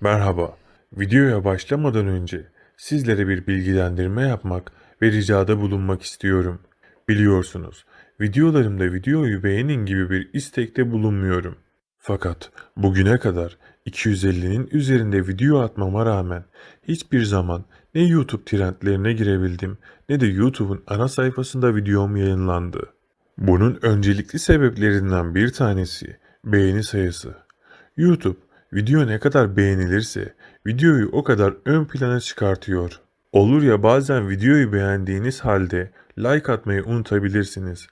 Merhaba. Videoya başlamadan önce sizlere bir bilgilendirme yapmak ve ricada bulunmak istiyorum. Biliyorsunuz, videolarımda videoyu beğenin gibi bir istekte bulunmuyorum. Fakat bugüne kadar 250'nin üzerinde video atmama rağmen hiçbir zaman ne YouTube trendlerine girebildim ne de YouTube'un ana sayfasında videom yayınlandı. Bunun öncelikli sebeplerinden bir tanesi beğeni sayısı. YouTube video ne kadar beğenilirse videoyu o kadar ön plana çıkartıyor. Olur ya bazen videoyu beğendiğiniz halde like atmayı unutabilirsiniz.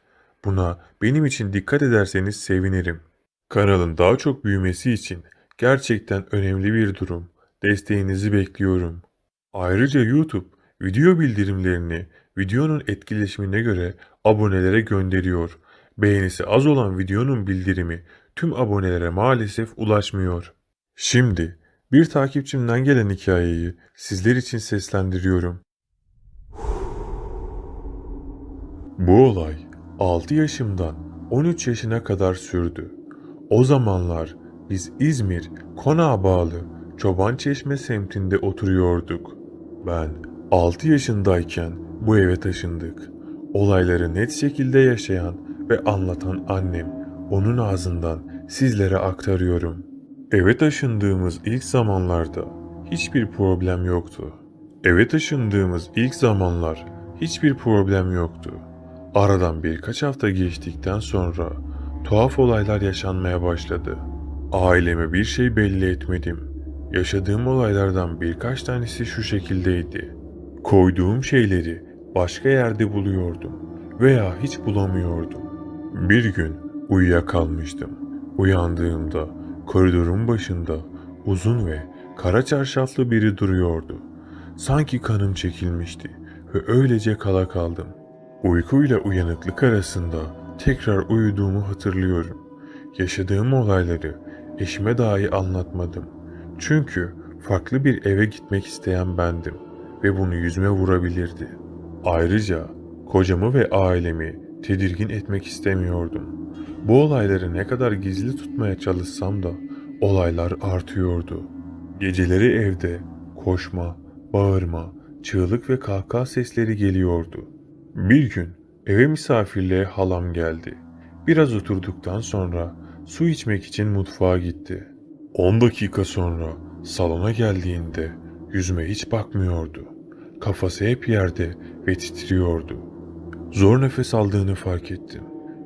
Buna benim için dikkat ederseniz sevinirim. Kanalın daha çok büyümesi için gerçekten önemli bir durum. Desteğinizi bekliyorum. Ayrıca YouTube video bildirimlerini videonun etkileşimine göre abonelere gönderiyor. Beğenisi az olan videonun bildirimi tüm abonelere maalesef ulaşmıyor. Şimdi bir takipçimden gelen hikayeyi sizler için seslendiriyorum. Bu olay 6 yaşımdan 13 yaşına kadar sürdü. O zamanlar biz İzmir, Konağa bağlı Çoban Çeşme semtinde oturuyorduk. Ben 6 yaşındayken bu eve taşındık. Olayları net şekilde yaşayan ve anlatan annem onun ağzından sizlere aktarıyorum. Eve taşındığımız ilk zamanlarda hiçbir problem yoktu. Eve taşındığımız ilk zamanlar hiçbir problem yoktu. Aradan birkaç hafta geçtikten sonra tuhaf olaylar yaşanmaya başladı. Aileme bir şey belli etmedim. Yaşadığım olaylardan birkaç tanesi şu şekildeydi. Koyduğum şeyleri başka yerde buluyordum veya hiç bulamıyordum. Bir gün uyuyakalmıştım. Uyandığımda koridorun başında uzun ve kara çarşaflı biri duruyordu. Sanki kanım çekilmişti ve öylece kala kaldım. Uykuyla uyanıklık arasında tekrar uyuduğumu hatırlıyorum. Yaşadığım olayları eşime dahi anlatmadım. Çünkü farklı bir eve gitmek isteyen bendim ve bunu yüzüme vurabilirdi. Ayrıca kocamı ve ailemi tedirgin etmek istemiyordum. Bu olayları ne kadar gizli tutmaya çalışsam da olaylar artıyordu. Geceleri evde koşma, bağırma, çığlık ve kahkaha sesleri geliyordu. Bir gün eve misafirliğe halam geldi. Biraz oturduktan sonra su içmek için mutfağa gitti. 10 dakika sonra salona geldiğinde yüzüme hiç bakmıyordu. Kafası hep yerde ve titriyordu. Zor nefes aldığını fark ettim.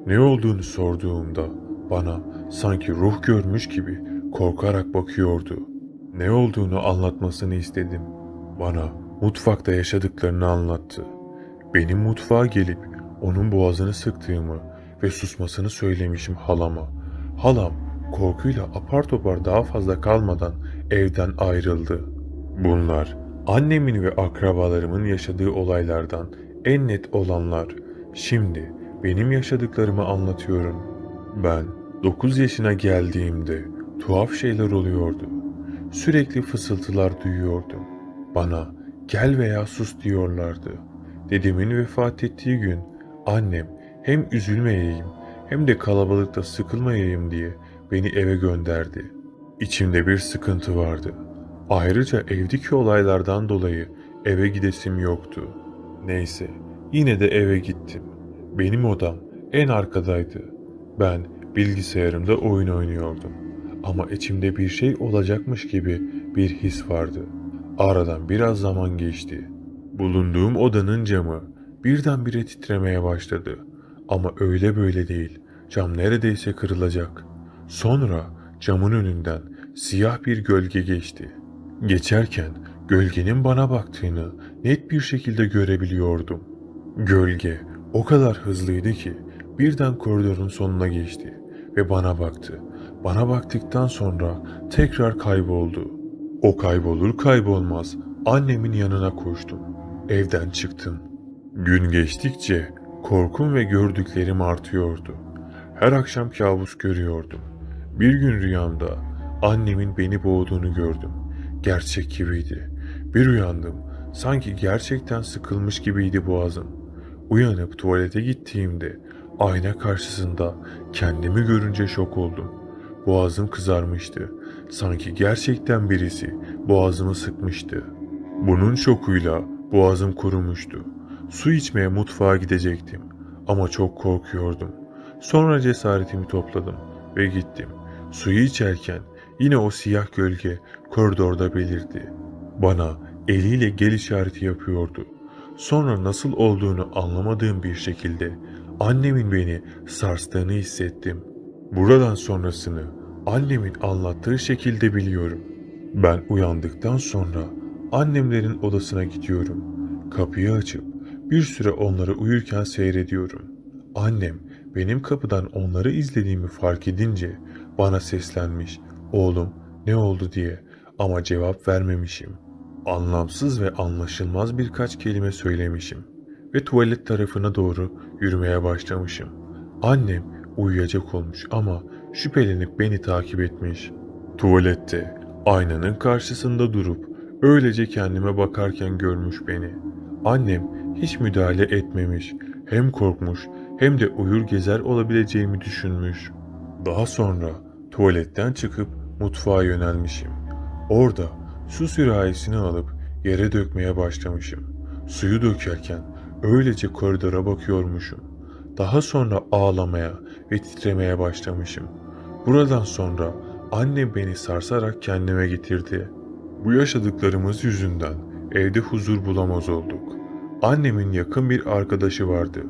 Ne olduğunu sorduğumda bana sanki ruh görmüş gibi korkarak bakıyordu. Ne olduğunu anlatmasını istedim. Bana mutfakta yaşadıklarını anlattı. Benim mutfağa gelip onun boğazını sıktığımı ve susmasını söylemişim halama. Halam korkuyla apar topar daha fazla kalmadan evden ayrıldı. Bunlar annemin ve akrabalarımın yaşadığı olaylardan en net olanlar. Şimdi benim yaşadıklarımı anlatıyorum. Ben 9 yaşına geldiğimde tuhaf şeyler oluyordu. Sürekli fısıltılar duyuyordum. Bana gel veya sus diyorlardı. Dedemin vefat ettiği gün annem hem üzülmeyeyim hem de kalabalıkta sıkılmayayım diye beni eve gönderdi. İçimde bir sıkıntı vardı. Ayrıca evdeki olaylardan dolayı eve gidesim yoktu. Neyse, yine de eve gittim. Benim odam en arkadaydı. Ben bilgisayarımda oyun oynuyordum. Ama içimde bir şey olacakmış gibi bir his vardı. Aradan biraz zaman geçti. Bulunduğum odanın camı birdenbire titremeye başladı. Ama öyle böyle değil. Cam neredeyse kırılacak. Sonra camın önünden siyah bir gölge geçti. Geçerken gölgenin bana baktığını net bir şekilde görebiliyordum. Gölge o kadar hızlıydı ki birden koridorun sonuna geçti ve bana baktı. Bana baktıktan sonra tekrar kayboldu. O kaybolur kaybolmaz annemin yanına koştum. Evden çıktım. Gün geçtikçe korkum ve gördüklerim artıyordu. Her akşam kabus görüyordum. Bir gün rüyamda annemin beni boğduğunu gördüm. Gerçek gibiydi. Bir uyandım. Sanki gerçekten sıkılmış gibiydi boğazım. Uyanıp tuvalete gittiğimde ayna karşısında kendimi görünce şok oldum. Boğazım kızarmıştı. sanki gerçekten birisi boğazımı sıkmıştı. Bunun şokuyla boğazım kurumuştu. Su içmeye mutfağa gidecektim ama çok korkuyordum. Sonra cesaretimi topladım ve gittim. Suyu içerken yine o siyah gölge koridorda belirdi. Bana eliyle gel işareti yapıyordu. Sonra nasıl olduğunu anlamadığım bir şekilde annemin beni sarstığını hissettim. Buradan sonrasını annemin anlattığı şekilde biliyorum. Ben uyandıktan sonra annemlerin odasına gidiyorum. Kapıyı açıp bir süre onları uyurken seyrediyorum. Annem benim kapıdan onları izlediğimi fark edince bana seslenmiş. Oğlum ne oldu diye ama cevap vermemişim. Anlamsız ve anlaşılmaz birkaç kelime söylemişim ve tuvalet tarafına doğru yürümeye başlamışım. Annem uyuyacak olmuş ama şüphelenip beni takip etmiş. Tuvalette aynanın karşısında durup öylece kendime bakarken görmüş beni. Annem hiç müdahale etmemiş. Hem korkmuş hem de uyur gezer olabileceğimi düşünmüş. Daha sonra tuvaletten çıkıp mutfağa yönelmişim. Orada su sürahisini alıp yere dökmeye başlamışım. Suyu dökerken öylece koridora bakıyormuşum. Daha sonra ağlamaya ve titremeye başlamışım. Buradan sonra annem beni sarsarak kendime getirdi. Bu yaşadıklarımız yüzünden evde huzur bulamaz olduk. Annemin yakın bir arkadaşı vardı.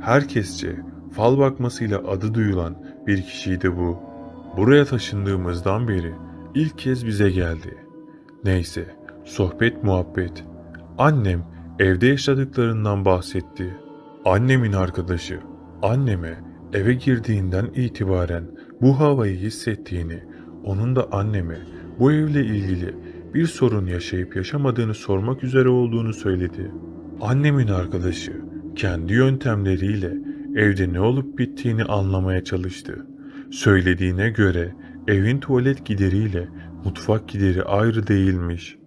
Herkesçe fal bakmasıyla adı duyulan bir kişiydi bu. Buraya taşındığımızdan beri ilk kez bize geldi. Neyse, sohbet muhabbet. Annem evde yaşadıklarından bahsetti. Annemin arkadaşı, anneme eve girdiğinden itibaren bu havayı hissettiğini, onun da anneme bu evle ilgili bir sorun yaşayıp yaşamadığını sormak üzere olduğunu söyledi. Annemin arkadaşı kendi yöntemleriyle evde ne olup bittiğini anlamaya çalıştı. Söylediğine göre evin tuvalet gideriyle mutfak gideri ayrı değilmiş.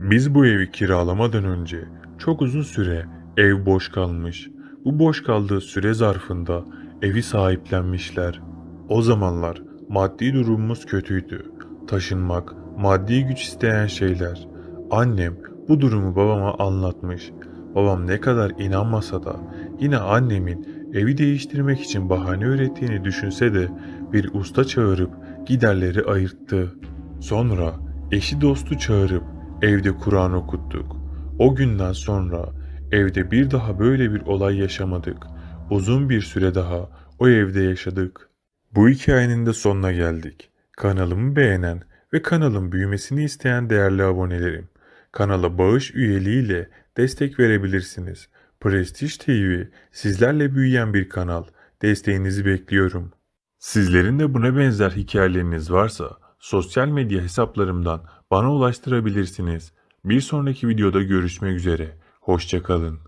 Biz bu evi kiralamadan önce çok uzun süre ev boş kalmış. Bu boş kaldığı süre zarfında evi sahiplenmişler. O zamanlar maddi durumumuz kötüydü. Taşınmak, maddi güç isteyen şeyler. Annem bu durumu babama anlatmış. Babam ne kadar inanmasa da yine annemin evi değiştirmek için bahane ürettiğini düşünse de bir usta çağırıp giderleri ayırttı. Sonra eşi dostu çağırıp evde Kur'an okuttuk. O günden sonra evde bir daha böyle bir olay yaşamadık. Uzun bir süre daha o evde yaşadık. Bu hikayenin de sonuna geldik. Kanalımı beğenen ve kanalın büyümesini isteyen değerli abonelerim, kanala bağış üyeliğiyle destek verebilirsiniz. Prestige TV sizlerle büyüyen bir kanal. Desteğinizi bekliyorum. Sizlerin de buna benzer hikayeleriniz varsa sosyal medya hesaplarımdan bana ulaştırabilirsiniz. Bir sonraki videoda görüşmek üzere. Hoşçakalın.